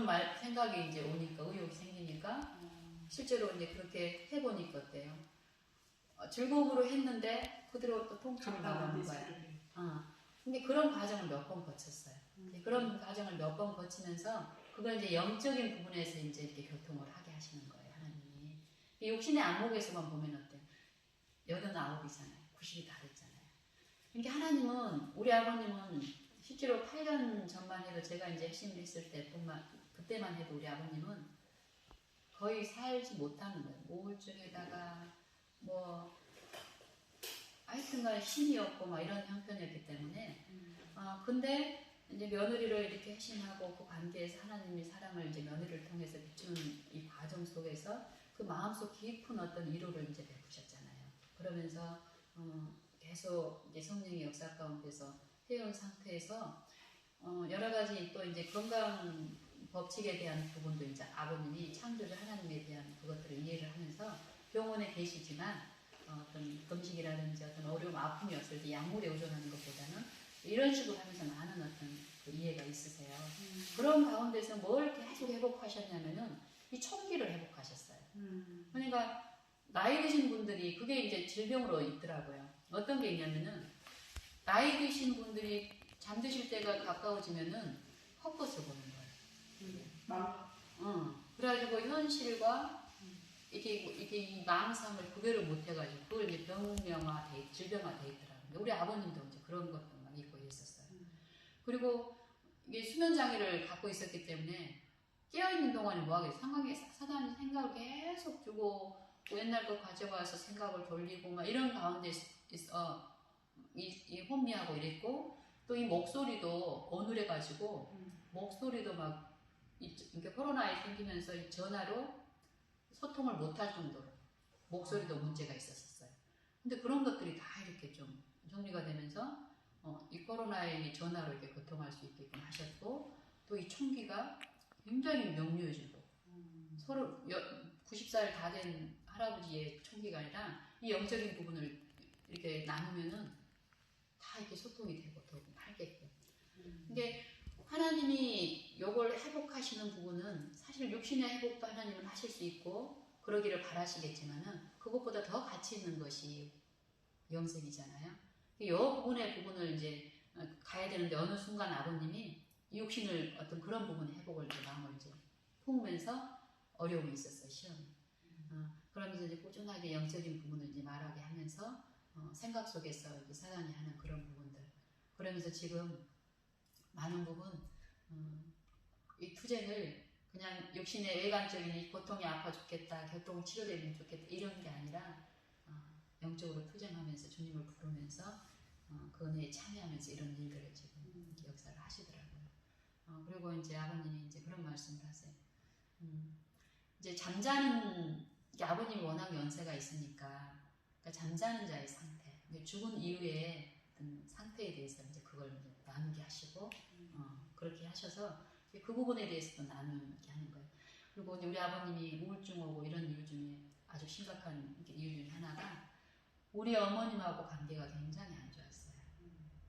말 생각이 이제 오니까 의욕이 생기니까 실제로 이제 그렇게 해보니까 어때요? 어, 즐거움으로 했는데 그대로 또 통증이 나오는 거야. 어. 근데 그런 과정을 몇 번 거쳤어요. 근데 그런 과정을 몇 번 거치면서 그걸 이제 영적인 부분에서 이제 이렇게 교통을 하게 하시는 거예요, 하나님이. 이 육신의 안목에서만 보면 어때요? 여든 아홉이잖아요. 90이 다 됐잖아요. 그러니까 하나님은, 우리 아버님은 실제로 8년 전만 해도 제가 이제 핵심을 했을 때 뿐만, 그때만 해도 우리 아버님은 거의 살지 못하는 거예요. 우울증에다가 뭐, 하여튼간 힘이 없고 막 이런 형편이었기 때문에 어, 근데 이제 며느리를 이렇게 해신하고 그 관계에서 하나님의 사랑을 이제 며느리를 통해서 비추는 이 과정 속에서 그 마음속 깊은 어떤 위로를 이제 베푸셨잖아요. 그러면서 어, 계속 이제 성령의 역사 가운데서 해온 상태에서 어, 여러 가지 또 이제 건강 법칙에 대한 부분도 이제 아버님이 창조주 하나님에 대한 그것들을 이해를 하면서 병원에 계시지만 어, 어떤 금식이라든지 어떤 어려움, 아픔이 없을 때 약물에 의존하는 것보다는 이런 식으로 하면서 많은 어떤 그 이해가 있으세요. 그런 가운데서 뭘 계속 회복하셨냐면은 이 총기를 회복하셨어요. 그러니까 나이 드신 분들이 그게 이제 질병으로 있더라고요. 어떤 게 있냐면은 나이 드신 분들이 잠드실 때가 가까워지면은 헛것을 보는 거예요. 어. 그래가지고 현실과 이게 이게 이 망상을 구별을 못 해가지고 그걸 이제 병명화돼 질병화돼 있더라고요. 우리 아버님도 이제 그런 것도 막 있고 이랬었어요. 그리고 이게 수면 장애를 갖고 있었기 때문에 깨어 있는 동안에 뭐 하겠어요? 상황에 사단이 생각을 계속 주고 뭐 옛날 거 가져와서 생각을 돌리고 막 이런 가운데 있어 이, 이 혼미하고 이랬고 또 이 목소리도 어눌해가지고 목소리도 막 이- 이게 코로나에 생기면서 이 전화로 소통을 못할 정도로 목소리도 문제가 있었어요. 근데 그런 것들이 다 이렇게 좀 정리가 되면서 어, 이 코로나에 전화로 이렇게 교통할 수 있게끔 하셨고 또 이 총기가 굉장히 명료해지고 서로 90살 다 된 할아버지의 총기가 아니라 이 영적인 부분을 이렇게 나누면은 다 이렇게 소통이 되고 더 알게끔. 근데 하나님이 요걸 회복하시는 부분은 사실 육신의 회복도 하나님은 하실 수 있고 그러기를 바라시겠지만은 그것보다 더 가치 있는 것이 영생이잖아요. 이 부분의 부분을 이제 어, 가야 되는데 어느 순간 아버님이 이 육신을 어떤 그런 부분의 회복을 이제 마음을 이제 품으면서 어려움이 있었어요 시험이. 어, 그러면서 이제 꾸준하게 영적인 부분을 이제 말하게 하면서 어, 생각 속에서 이제 사단이 하는 그런 부분들. 그러면서 지금 많은 부분 어, 이 투쟁을 그냥 육신의 외관적인 이 고통이 아파 죽겠다, 교통 치료되면 좋겠다 이런 게 아니라 어, 영적으로 투쟁하면서 주님을 부르면서 어, 그 은혜에 참여하면서 이런 일들을 지금 역사를 하시더라고요. 어, 그리고 이제 아버님이 이제 그런 말씀을 하세요. 음, 이제 잠자는 아버님이 워낙 연세가 있으니까 그러니까 잠자는 자의 상태, 죽은 어떤 상태에 대해서 이제 그걸 이제 나누게 하시고 어, 그렇게 하셔서 그 부분에 대해서도 나누게 하는 거예요. 그리고 우리 아버님이 우울증 오고 이런 이유 중에 아주 심각한 이유 중에 하나가 우리 어머님하고 관계가 굉장히 안 좋았어요.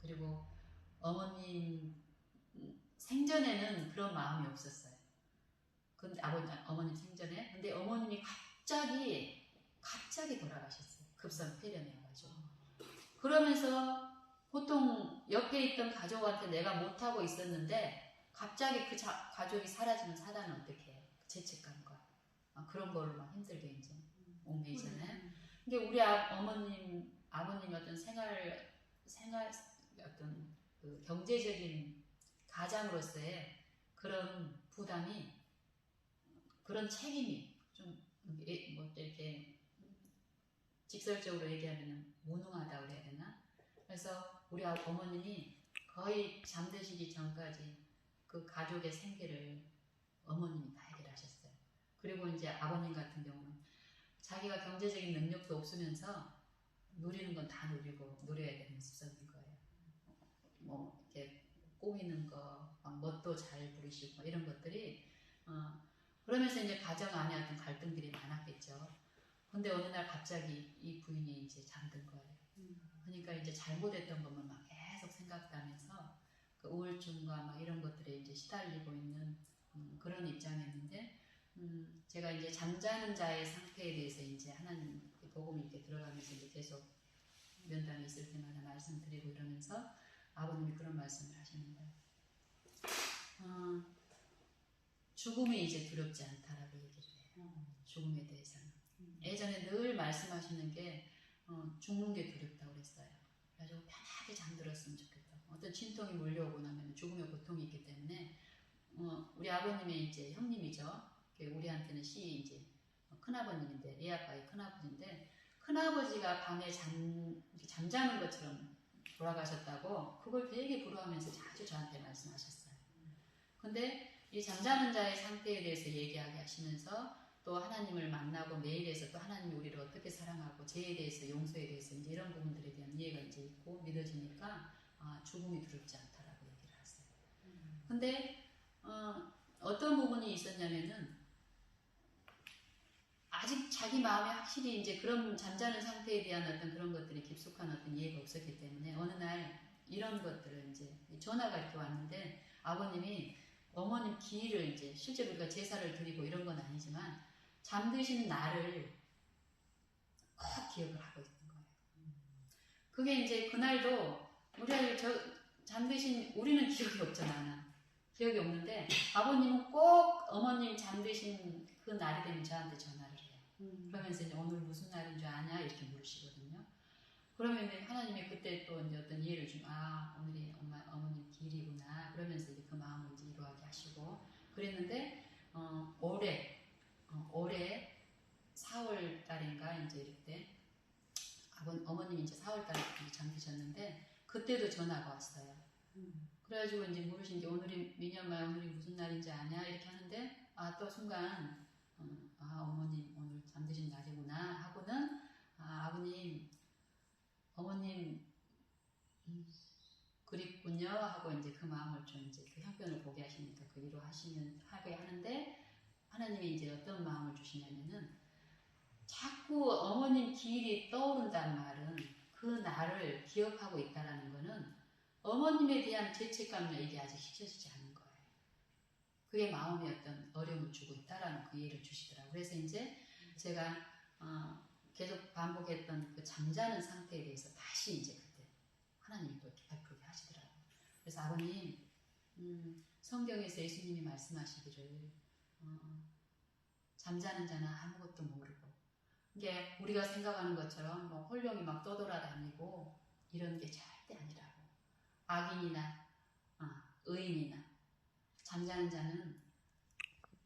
그리고 어머님 음, 생전에는 그런 마음이 없었어요. 근데 아버님 어머님 생전에 근데 어머님이 갑자기 갑자기 돌아가셨어요. 급성 폐렴이어가지고 그러면서 보통 옆에 있던 가족한테 내가 못하고 있었는데 갑자기 그 자- 가족이 사라지면 사단은 어떻게 해요? 그 죄책감과 아, 그런 걸로 막 힘들게 이제 옥매이잖아요. 근데 우리 아, 어머님, 아버님 어떤 생활, 생활 어떤 그 경제적인 가장으로서의 그런 부담이 그런 책임이 좀 예- 뭐 이렇게 직설적으로 얘기하면 무능하다 그래야 되나? 그래서 우리 아- 어머님이 거의 잠드시기 전까지 그 가족의 생계를 어머님이 다 해결하셨어요. 그리고 이제 아버님 같은 경우는 자기가 경제적인 능력도 없으면서 누리는 건 다 누리고 누려야 되는 습성인 거예요. 뭐 이렇게 꾸미는 거, 막 멋도 잘 부리시고 막 이런 것들이 어, 그러면서 이제 가정 안에 어떤 갈등들이 많았겠죠. 근데 어느 날 갑자기 이 부인이 이제 잠든 거예요. 그러니까 이제 잘못했던 것만 막 계속 생각나면서 그 우울증과 막 이런 것들에 이제 시달리고 있는 음, 그런 입장이었는데 음, 제가 이제 잠자는 자의 상태에 대해서 이제 하나님 복음이 이렇게 들어가면서 이제 계속 면담이 있을 때마다 말씀드리고 이러면서 아버님이 그런 말씀을 하시는 거예요. 어, 죽음이 이제 두렵지 않다라고 얘기를 해요. 죽음에 대해서는. 예전에 늘 말씀하시는 게 어, 죽는 게 두렵다고 그랬어요. 그래가지고 편하게 잠들었으면 좋겠다. 어떤 진통이 몰려오고 나면 죽음의 고통이 있기 때문에 어, 우리 아버님의 이제 형님이죠. 그 우리한테는 시 이제 큰아버님인데 리아빠의 큰아버지인데 큰아버지가 밤에 잠 잠자는 것처럼 돌아가셨다고 그걸 되게 부러워하면서 자주 저한테 말씀하셨어요. 근데 이 잠자는 자의 상태에 대해서 얘기하게 하시면서 또 하나님을 만나고 매일에서 또 하나님이 우리를 어떻게 사랑하고 죄에 대해서 용서에 대해서 이제 이런 부분들에 대한 이해가 이제 있고 믿어지니까 아, 죽음이 두렵지 않다라고 얘기를 하세요. 근데 어, 어떤 부분이 있었냐면은 아직 자기 마음에 확실히 이제 그런 잠자는 상태에 대한 어떤 그런 것들이 깊숙한 어떤 이해가 없었기 때문에 어느 날 이런 것들을 이제 전화가 이렇게 왔는데 아버님이 어머님 기일을 이제 실제로 우리가 제사를 드리고 이런 건 아니지만 잠드신 날을 꼭 기억을 하고 있는 거예요. 그게 이제 그날도 우리 아들 저 잠드신 우리는 기억이 없잖아. 기억이 없는데 아버님은 꼭 어머님 잠드신 그 날이 되면 저한테 전화를 해요. 그러면서 이제 오늘 무슨 날인 줄 아냐 이렇게 물으시거든요. 그러면 이제 하나님이 그때 또 이제 어떤 이해를 좀, 아, 오늘이 엄마, 어머님 길이구나. 그러면서 이제 그 마음을 이제 이루하게 하시고. 그랬는데, 어, 올해, 어, 올해 4월 달인가 이제 이때, 아버, 어머님이 이제 4월 달에 잠드셨는데, 그때도 전화가 왔어요. 그래가지고 이제 물으신 게 오늘이, 미녀마 오늘이 무슨 날인지 아냐? 이렇게 하는데, 아, 또 순간, 어, 아, 어머님 오늘 잠드신 날이구나. 하고는, 아, 아버님, 어머님 음, 그립군요 하고 이제 그 마음을 좀 이제 그 형편을 보게 하시니까 그 위로 하시면 하게 하는데 하나님이 이제 어떤 마음을 주시냐면은 자꾸 어머님 기일이 떠오른다는 말은 그 날을 기억하고 있다라는 거는 어머님에 대한 죄책감을 이게 아직 씻어지지 않은 거예요. 그게 마음에 어떤 어려움을 주고 있다라는 그 이해를 주시더라고요. 그래서 이제 제가 어, 계속 반복했던 그 잠자는 상태에 대해서 다시 이제 그때 하나님이 또 이렇게 베풀게 하시더라고요. 그래서 아버님, 음, 성경에서 예수님이 말씀하시기를, 어, 잠자는 자는 아무것도 모르고, 이게 우리가 생각하는 것처럼 뭐 홀령이 막 떠돌아다니고 이런 게 절대 아니라고. 악인이나, 어, 의인이나, 잠자는 자는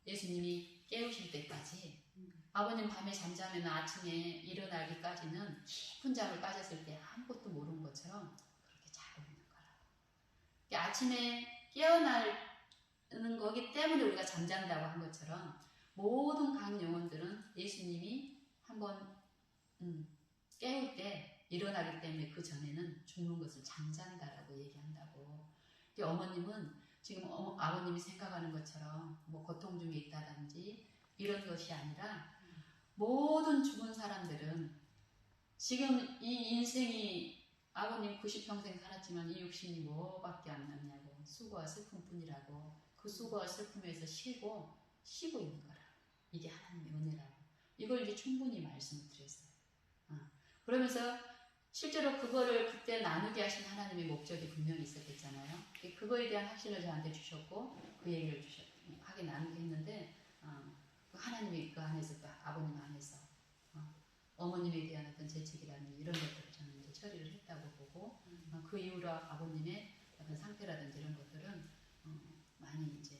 예수님이 깨우실 때까지 아버님 밤에 잠자면 아침에 일어나기까지는 깊은 잠을 빠졌을 때 아무것도 모르는 것처럼 그렇게 자고 있는 거라. 아침에 깨어나 는 거기 때문에 우리가 잠잔다고 한 것처럼 모든 강 영혼들은 예수님이 한번 음, 깨울 때 일어나기 때문에 그 전에는 죽는 것을 잠잔다라고 얘기한다고. 어머님은 지금 어, 아버님이 생각하는 것처럼 뭐 고통 중에 있다든지 이런 것이 아니라 모든 죽은 사람들은 지금 이 인생이 아버님 90평생 살았지만 이 육신이 뭐밖에 안 남냐고 수고와 슬픔뿐이라고 그 수고와 슬픔에서 쉬고 쉬고 있는 거라 이게 하나님의 은혜라고 이걸 이제 충분히 말씀을 드렸어요 어. 그러면서 실제로 그거를 그때 나누게 하신 하나님의 목적이 분명히 있었겠잖아요 그거에 대한 확신을 저한테 주셨고 그 얘기를 주셨 하게 나누게 했는데 어. 하나님이 그 안에서 또 아버님 안에서 어, 머님에 대한 어떤 재책이라는 이런 것들을 저는 이제 처리를 했다고 보고 어, 그 이후로 아버님의 어떤 상태라든지 이런 것들은 어, 많이 이제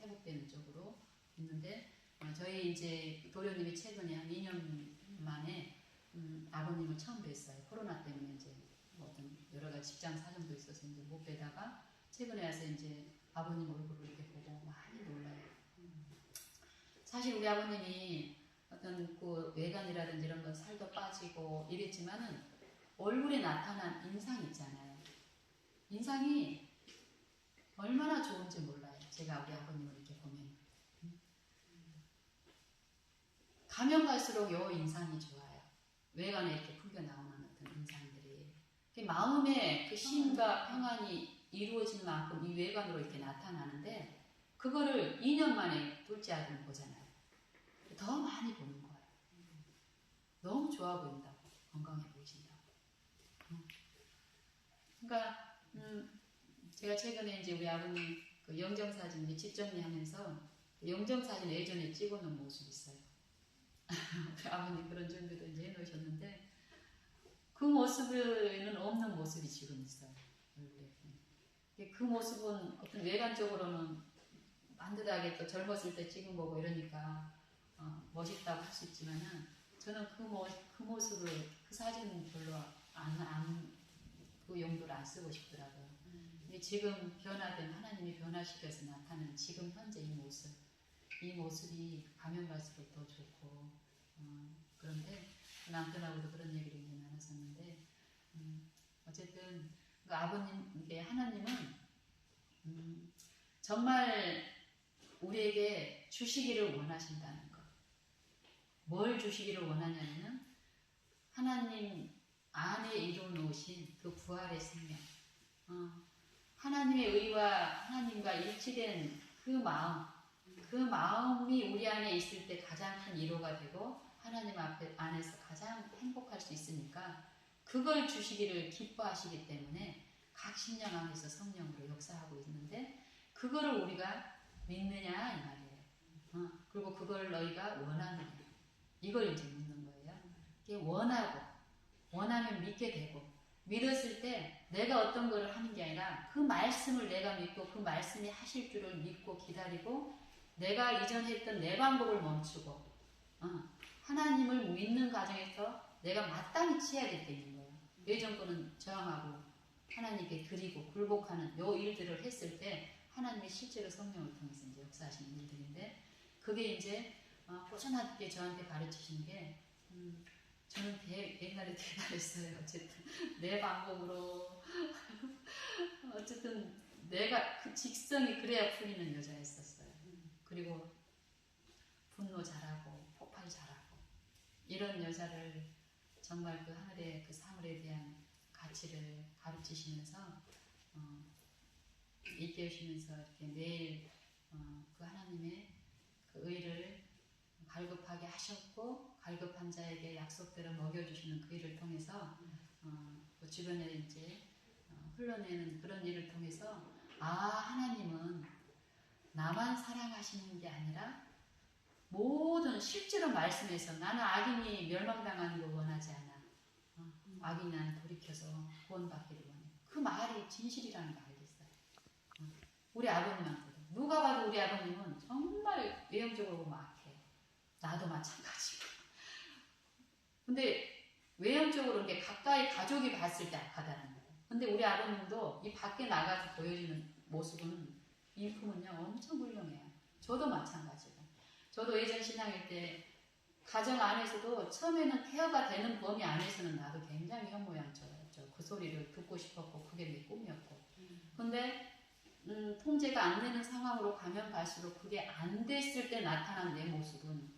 회복되는 쪽으로 있는데 어, 저희 이제 도련님이 최근에 한 2년 만에 음, 아버님을 처음 뵀어요. 코로나 때문에 이제 뭐 어떤 여러 가지 직장 사정도 있어서 이제 못 뵈다가 최근에 와서 이제 아버님 얼굴을 이렇게 보고 많이 놀라요. 사실 우리 아버님이 어떤 그 외관이라든지 이런 건 살도 빠지고 이랬지만은 얼굴에 나타난 인상이 있잖아요. 인상이 얼마나 좋은지 몰라요. 제가 우리 아버님을 이렇게 보면. 가면 갈수록 요 인상이 좋아요. 외관에 이렇게 풍겨 나오는 어떤 인상들이. 마음에 그 쉼과 평안이 이루어진 만큼 이 외관으로 이렇게 나타나는데 그 그거를 2년 만에 둘째 아들 보잖아요. 더 많이 보는 거예요. 너무 좋아 보인다고, 건강해 보이신다고. 음. 그러니까 음, 제가 최근에 이제 우리 아버님 그 영정 사진 이제 집 정리하면서 그 영정 사진 예전에 찍어놓은 모습 있어요. 우리 아버님 그런 준비도 이제 해놓으셨는데 그 모습에는 없는 모습이 지금 있어요. 그 모습은 어떤 외관적으로는 반듯하게 또 젊었을 때 찍은 거고 이러니까 어, 멋있다고 할 수 있지만은 저는 그, 모, 그 모습을 그 사진은 별로 안, 안, 그 용도를 안 쓰고 싶더라고요. 지금 변화된 하나님이 변화시켜서 나타나는 지금 현재 이 모습 이 모습이 가면 갈수록 더 좋고 어, 그런데 남편하고도 그런 얘기를 이제 나눴었는데 음, 어쨌든 그 아버님 이게 하나님은 음, 정말 우리에게 주시기를 원하신다는 것. 뭘 주시기를 원하냐면은 하나님 안에 이루어놓으신 그 부활의 생명. 어, 하나님의 의와 하나님과 일치된 그 마음, 그 마음이 우리 안에 있을 때 가장 큰 위로가 되고 하나님 앞에 안에서 가장 행복할 수 있으니까 그걸 주시기를 기뻐하시기 때문에 각 신령 안에서 성령으로 역사하고 있는데 그거를 우리가 믿느냐 이 말이에요. 어, 그리고 그걸 너희가 원하느냐 이걸 이제 묻는 거예요. 원하고 원하면 믿게 되고 믿었을 때 내가 어떤 거를 하는 게 아니라 그 말씀을 내가 믿고 그 말씀이 하실 줄을 믿고 기다리고 내가 이전에 했던 내 방법을 멈추고 어, 하나님을 믿는 과정에서 내가 마땅히 취해야 될 있는 거예요. 예전 거는 저항하고 하나님께 드리고 굴복하는 요 일들을 했을 때 하나님이 실제로 성령을 통해서 이제 역사하시는 일들인데 그게 이제 어, 꾸준하게 저한테 가르치신 게 음, 저는 대, 옛날에 대단했어요. 어쨌든 내 방법으로 어쨌든 내가 그 직성이 그래야 풀리는 여자였었어요. 그리고 분노 잘하고 폭발 잘하고 이런 여자를 정말 그 하늘의 그 사물에 대한 가치를 가르치시면서 어, 일깨우시면서 이렇게 매일 어, 그 하나님의 그 의를 갈급하게 하셨고 갈급한 자에게 약속대로 먹여주시는 그 일을 통해서 어, 그 주변에 이제 어, 흘러내는 그런 일을 통해서 아 하나님은 나만 사랑하시는 게 아니라 모든 실제로 말씀에서 나는 악인이 멸망당하는 걸 원하지 않아. 어, 악인이 나는 돌이켜서 구원받기를 원해. 그 말이 진실이라는 거 알겠어요. 어, 우리 아버님한테도 누가 봐도 우리 아버님은 정말 외형적으로 악해. 나도 마찬가지고. 근데 외형적으로 이렇게 가까이 가족이 봤을 때 악하다는. 근데 우리 아버님도 이 밖에 나가서 보여지는 모습은 인품은요 엄청 훌륭해요. 저도 마찬가지고. 저도 예전 신앙일 때 가정 안에서도 처음에는 케어가 되는 범위 안에서는 나도 굉장히 현모양처였죠. 그 소리를 듣고 싶었고 그게 내 꿈이었고. 근데 음, 통제가 안 되는 상황으로 가면 갈수록 그게 안 됐을 때 나타난 내 모습은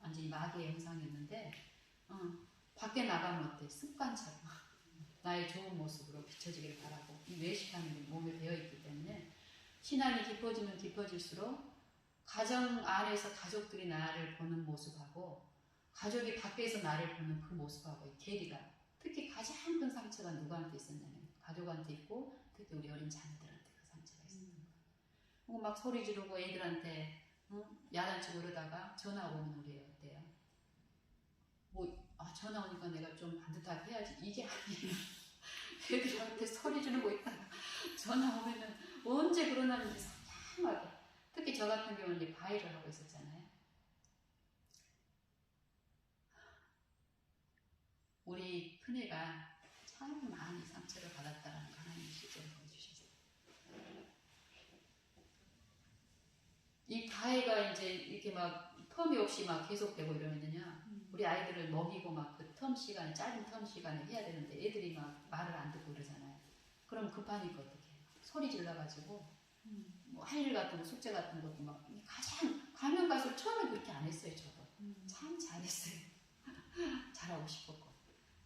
완전히 마귀의 형상이었는데 어, 밖에 나가면 어때? 습관처럼 나의 좋은 모습으로 비춰지기를 바라고 이 외식하는 몸에 배어있기 때문에 신앙이 깊어지면 깊어질수록 가정 안에서 가족들이 나를 보는 모습하고 가족이 밖에서 나를 보는 그 모습하고 괴리가 특히 가장 큰 상처가 누구한테 있었냐면 가족한테 있고 특히 우리 어린 자녀들한테 그 상처가 있었던 거예요. 막 소리 지르고 애들한테 응? 야단치고 그러다가 전화 오면 우리 어때요? 뭐 아, 전화 오니까 내가 좀 반듯하게 해야지 이게 아니에요. 애들한테 소리 지르고 있다가 전화 오면은 언제 그러나는지 상냥하게 특히 저 같은 경우는 이제 과외를 하고 있었잖아요. 우리 큰애가 참 많이 상처를 받았다는 거 하나님 실제로 보여주셨어요. 이 이제 이렇게 막 텀이 없이 막 계속되고 이러면요. 우리 아이들을 먹이고 막 그 텀 시간, 짧은 텀 시간에 해야 되는데 애들이 막 말을 안 듣고 그러잖아요. 그럼 급하니까 어떻게? 소리 질러가지고 뭐 할 일 같은 거 숙제 같은 것도 막 가장 가면 갈수록 처음에 그렇게 안 했어요 저도 참 잘했어요 잘하고 싶었고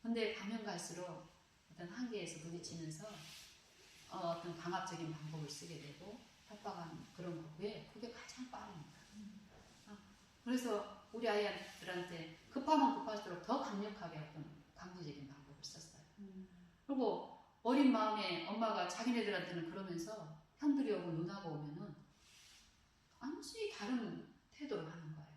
근데 가면 갈수록 어떤 한계에서 부딪히면서 어, 떤 강압적인 방법을 쓰게 되고 협박하는 그런 거. 왜? 그게 가장 빠릅니다. 어, 그래서 우리 아이들한테 급하면 급할수록 더 강력하게 어떤 강제적인 방법을 썼어요. 그리고 어린 마음에 엄마가 자기네들한테는 그러면서 형들이 오고 누나가 오면은 완전히 다른 태도를 하는 거예요.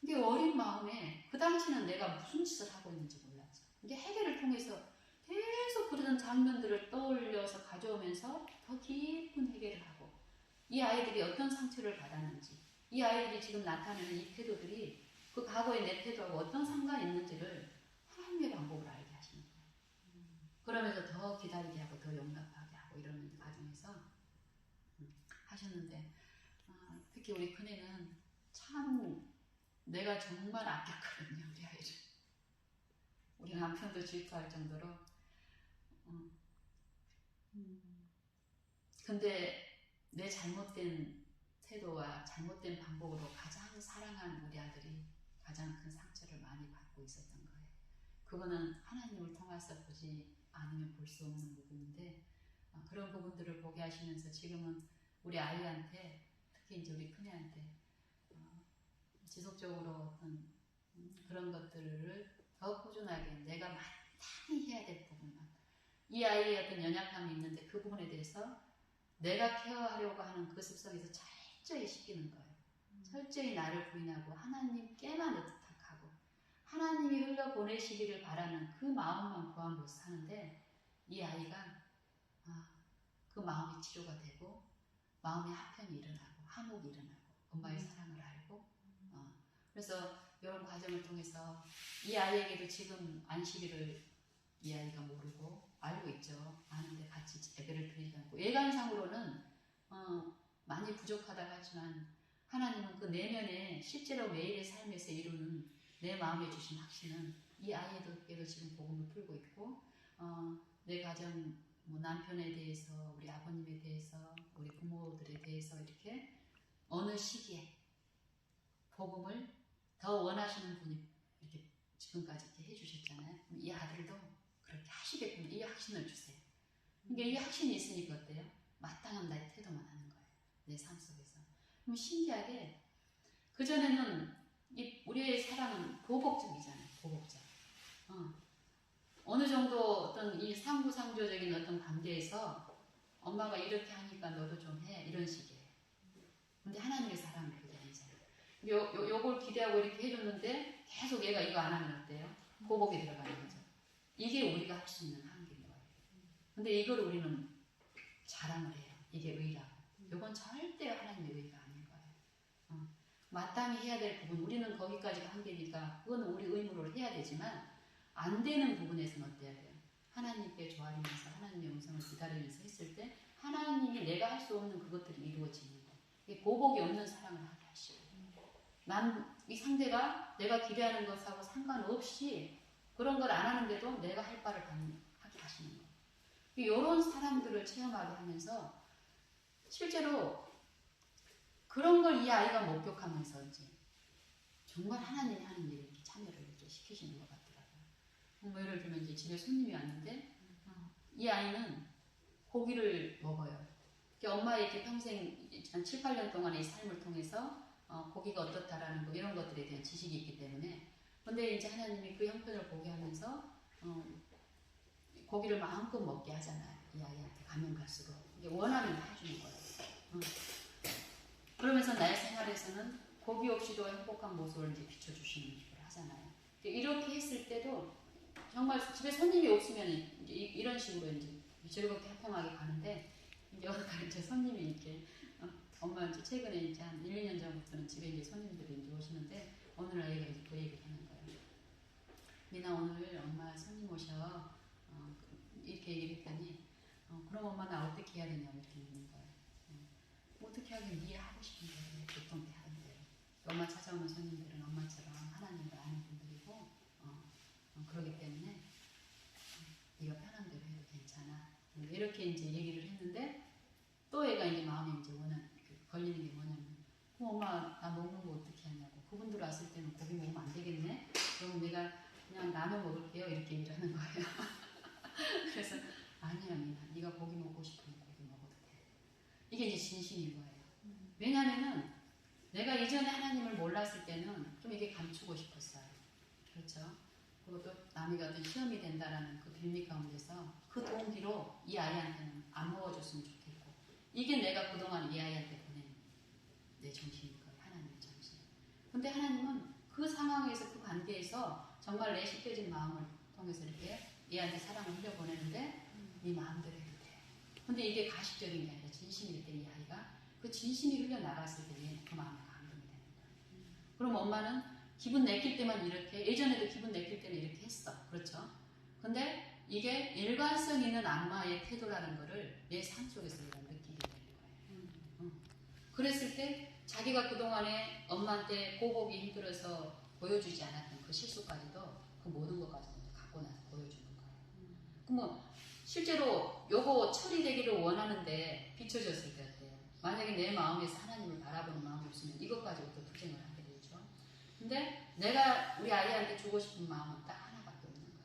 이게 어린 마음에 그 당시는 내가 무슨 짓을 하고 있는지 몰랐죠. 이게 해결을 통해서 계속 그러던 장면들을 떠올려서 가져오면서 더 깊은 해결을 하고 이 아이들이 어떤 상처를 받았는지 이 아이들이 지금 나타내는 이 태도들이 그 과거의 내 태도하고 어떤 상관이 있는지를 하나님의 방법을 알게 하시는 거예요. 그러면서 더 기다리게 하고 더 용납하게 하고 이러는 과정에서 음, 하셨는데 아, 특히 우리 큰애는 참 내가 정말 아꼈거든요 우리 아이를 우리 남편도 질투할 정도로 음. 근데 내 잘못된 잘못된 방법으로 가장 사랑하는 우리 아들이 가장 큰 상처를 많이 받고 있었던 거예요. 그거는 하나님을 통해서 보지 않으면 볼 수 없는 부분인데 어, 그런 부분들을 보게 하시면서 지금은 우리 아이한테 특히 이제 우리 큰애한테 어, 지속적으로 어떤 음, 그런 것들을 더 꾸준하게 내가 마땅히 해야 될 부분만 이 아이의 어떤 연약함이 있는데 그 부분에 대해서 내가 케어하려고 하는 그 습성에서 철저히 씻기는 거예요. 철저히 나를 부인하고 하나님께만 의탁하고 하나님이 흘러 보내시기를 바라는 그 마음만 구하고 사는데 이 아이가 아, 그 마음이 치료가 되고 마음의 하편이 일어나고 화목이 일어나고 엄마의 사랑을 알고 어, 그래서 이런 과정을 통해서 이 아이에게도 지금 안식일을 이 아이가 모르고 알고 있죠. 아는데 같이 예배를 드리지 않고 예감상으로는 어, 많이 부족하다고 하지만 하나님은 그 내면에 실제로 매일의 삶에서 이루는 내 마음에 주신 확신은 이 아이에게도 지금 복음을 풀고 있고 어, 내 가정 뭐 남편에 대해서 우리 아버님에 대해서 우리 부모들에 대해서 이렇게 어느 시기에 복음을 더 원하시는 분이 이렇게 지금까지 이렇게 해주셨잖아요. 이 아들도 그렇게 하시게끔 이 확신을 주세요. 그러니까 이 확신이 있으니까 어때요? 마땅한 나의 태도만 하는. 내 삶 속에서. 그럼 신기하게 그전에는 이 우리의 사랑은 보복적이잖아요. 보복적. 어. 어느 정도 어떤 이 상부상조적인 어떤 관계에서 엄마가 이렇게 하니까 너도 좀 해. 이런 식이에요. 근데 하나님의 사랑은 그게 아니잖아요. 요, 요, 요걸 기대하고 이렇게 해줬는데 계속 얘가 이거 안 하면 어때요? 보복이 들어가는 거죠. 이게 우리가 할 수 있는 한계인 거예요. 근데 이걸 우리는 자랑을 해요. 이게 의라고. 이건 절대 하나님의 의가 아닌 거예요. 어. 마땅히 해야 될 부분, 우리는 거기까지가 한계니까 그건 우리 의무로 해야 되지만 안 되는 부분에서는 어때야 돼요? 하나님께 조아리면서 하나님의 음성을 기다리면서 했을 때 하나님이 내가 할 수 없는 그것들이 이루어지는 거예요. 보복이 없는 사랑을 하시고 난이 상대가 내가 기대하는 것하고 상관없이 그런 걸 안 하는데도 내가 할 바를 하게 하시는 거예요. 이런 사람들을 체험하게 하면서 실제로 그런 걸 이 아이가 목격하면서 이제 정말 하나님이 하는 일에 참여를 이렇게 시키시는 것 같더라고요. 뭐 예를 들면 이제 집에 손님이 왔는데 어, 이 아이는 고기를 먹어요. 엄마의 이렇게 평생 한 7, 8년 동안의 삶을 통해서 어, 고기가 어떻다라는 거 이런 것들에 대한 지식이 있기 때문에 근데 이제 하나님이 그 형편을 보게 하면서 어, 고기를 마음껏 먹게 하잖아요. 이 아이한테 가면 갈수록 이게 원하면 해주는 거예요. 어. 그러면서 나의 생활에서는 고기 없이도 행복한 모습을 이제 비춰주시는 식으로 하잖아요. 이렇게 했을 때도 정말 집에 손님이 없으면 이제 이런 식으로 이제 즐겁게 화평하게 가는데 이제 어느 날 이제 손님이 이렇게 어, 엄마 이제 최근에 이제 한 1, 2년 전부터는 집에 이제 손님들이 이제 오시는데 날 얘가 이제 그 얘기를 하는 거예요. 미나 오늘 엄마 손님 오셔 어, 이렇게 얘기를 했더니 어, 그럼 엄마 나 어떻게 해야 되냐고 이렇게 묻는 거예요. 어, 어떻게 하긴 네 하고 싶은 대로 보통 대 하는 대로. 엄마 찾아오는 손님들은 엄마처럼 하나님을 아는 분들이고 어, 어, 그러기 때문에 어, 네가 편한 대로 해도 괜찮아. 이렇게 이제 얘기를 했는데 또 애가 이제 마음에 이제 원한 그 걸리는 게 뭐냐면 그럼 엄마 나 먹는 거 어떻게 하냐고 그분들 왔을 때는 고기 먹으면 안 되겠네. 그럼 내가 그냥 라면 먹을게요 이렇게 얘기를 하는 거예요. 그래서 아니야 미나 네가 고기 먹고 돼. 이게 이제 진심인 거예요. 왜냐하면은 내가 이전에 하나님을 몰랐을 때는 좀 이게 감추고 싶었어요. 그렇죠? 그리고 또 남에게 어떤 시험이 된다라는 그 빌미 가운데서 그 동기로 이 아이한테는 안 먹어줬으면 좋겠고 이게 내가 그동안 이 아이한테 보낸 내 정신인 거예요. 하나님의 정신. 근데 하나님은 그 상황에서 그 관계에서 정말 내 씻겨진 마음을 통해서 이렇게 얘한테 사랑을 흘려보내는데 네 마음대로. 근데 이게 가식적인 게 아니라 진심일 때이 아이가 그 진심이 흘러나갔을 때 얘는 그 마음에 감동이 되는 거예요. 그럼 엄마는 기분 내킬 때만 이렇게 예전에도 기분 내킬 때는 이렇게 했어. 그렇죠? 근데 이게 일관성 있는 악마의 태도라는 거를 내 삶 속에서 내가 느끼게 되는 거예요. 응. 그랬을 때 자기가 그동안에 엄마한테 보복이 힘들어서 보여주지 않았던 그 실수까지도 그 모든 것까지도 갖고 나서 보여주는 거예요. 그럼 실제로 요거 처리되기를 원하는데 비춰졌을 때 어때요? 만약에 내 마음에서 하나님을 바라보는 마음이 없으면 이것까지부터 투쟁을 하게 되죠. 근데 내가 우리 아이한테 주고 싶은 마음은 딱 하나밖에 없는 거예요.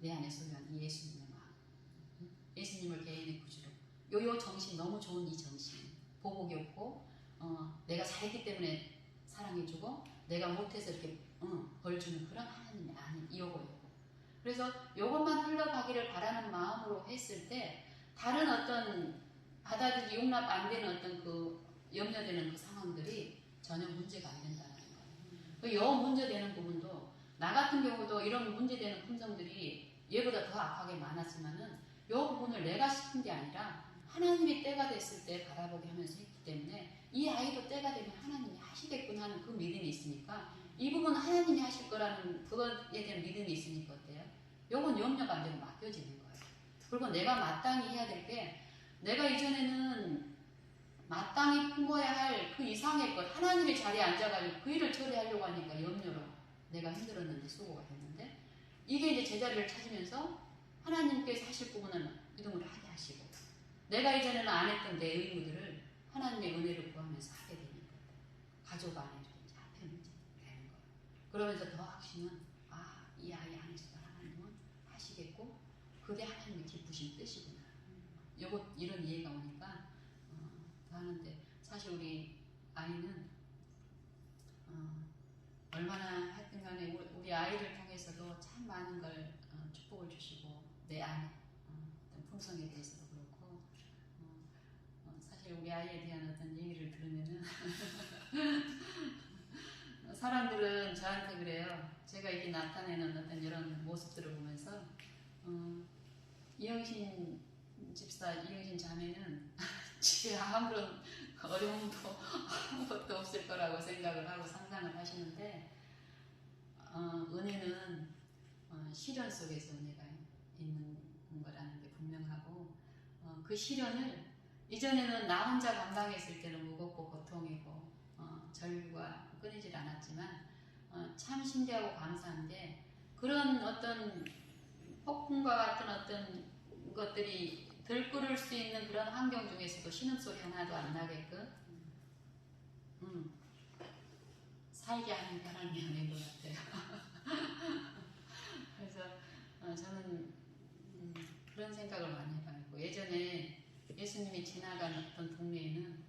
내 안에 소유한 이 예수님의 마음. 응? 예수님을 개인의 구주로. 요요 정신 너무 좋은 이 정신. 보복이 없고 어, 내가 잘했기 때문에 사랑해주고 내가 못해서 이렇게 응, 벌 주는 그런 하나님이 아닌 요거 요거. 그래서 요것만 흘러가기를 바라는 마음으로 했을 때 다른 어떤 받아들이 용납 안 되는 어떤 그 염려되는 그 상황들이 전혀 문제가 안 된다는 거예요. 그여 문제되는 부분도 나 같은 경우도 이런 문제되는 품성들이 얘보다 더 악하게 많았지만은 요 부분을 내가 시킨 게 아니라 하나님이 때가 됐을 때 바라보게 하면서 했기 때문에 이 아이도 때가 되면 하나님이 하시겠구나 하는 그 믿음이 있으니까 이 부분 하나님이 하실 거라는 그것에 대한 믿음이 있으니까 어때요? 염려가 안 되고 맡겨지는 거예요. 그리고 내가 마땅히 해야 될 게 내가 이전에는 마땅히 품어야 할 그 이상의 것 하나님의 자리에 앉아가지고 그 일을 처리하려고 하니까 염려로 내가 힘들었는데 수고가 됐는데 이게 이제 제자리를 찾으면서 하나님께서 하실 부분은 믿음으로 하게 하시고 내가 이전에는 안 했던 내 의무들을 하나님의 은혜를 구하면서 하게 되는 거예요. 가족 안에든지 앞에든지 되는 거예요. 그러면서 더 확신은 아, 이 아이 안에서도 하나님은 하시겠고 그게 기쁘신 뜻이구나. 요것 이런 이해가 오니까 어, 더 하는데 사실 우리 아이는 어, 얼마나 하여튼 간에 우리- 아이를 통해서도 참 많은 걸 어, 축복을 주시고 내 안에 어, 품성에 대해서도 그렇고 어, 어, 사실 우리 아이에 대한 어떤 얘기를 들으면은 사람들은 저한테 그래요. 제가 이게 나타내는 어떤 이런 모습들을 보면서 어, 이영신 집사, 이영신 자매는 집에 아무런 어려움도 아무것도 없을 거라고 생각을 하고 상상을 하시는데 어, 은혜는 어, 시련 속에서 은혜가 있는 거라는 게 분명하고 어, 그 시련을 이전에는 나 혼자 감당했을 때는 무겁고 고통이고 어, 절규가 끊이질 않았지만 어, 참 신기하고 감사한 게 그런 어떤 폭풍과 같은 어떤 것들이 들끓을 수 있는 그런 환경 중에서도 신음소리 하나도 안 나게끔 음, 살게 하는 하나님의 은혜인 것 같아요. 그래서 어, 저는 음, 그런 생각을 많이 해봤고 예전에 예수님이 지나간 어떤 동네에는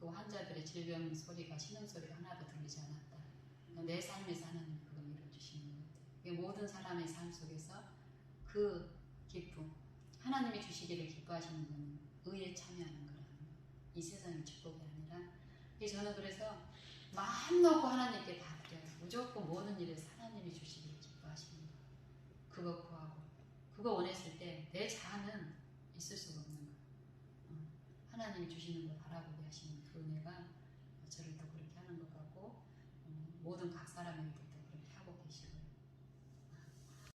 그 환자들의 질병 소리가 신음 소리가 하나도 들리지 않았다. 내 삶에서 하나님 그걸 이루어주시는 것 같아요. 모든 사람의 삶 속에서 그 기쁨, 하나님이 주시기를 기뻐하시는 건 의에 참여하는 거라는 이 세상의 축복이 아니라 저는 그래서 마음 놓고 하나님께 다 드려요. 무조건 모든 일에서 하나님이 주시기를 기뻐하시는 거. 그거 구하고 그거 원했을 때 내 자아는 있을 수가 없는 거. 어, 하나님이 주시는 걸 바라보게 하시는 그 은혜가 저를 더 그렇게 하는 것 같고 어, 모든 각 사람에게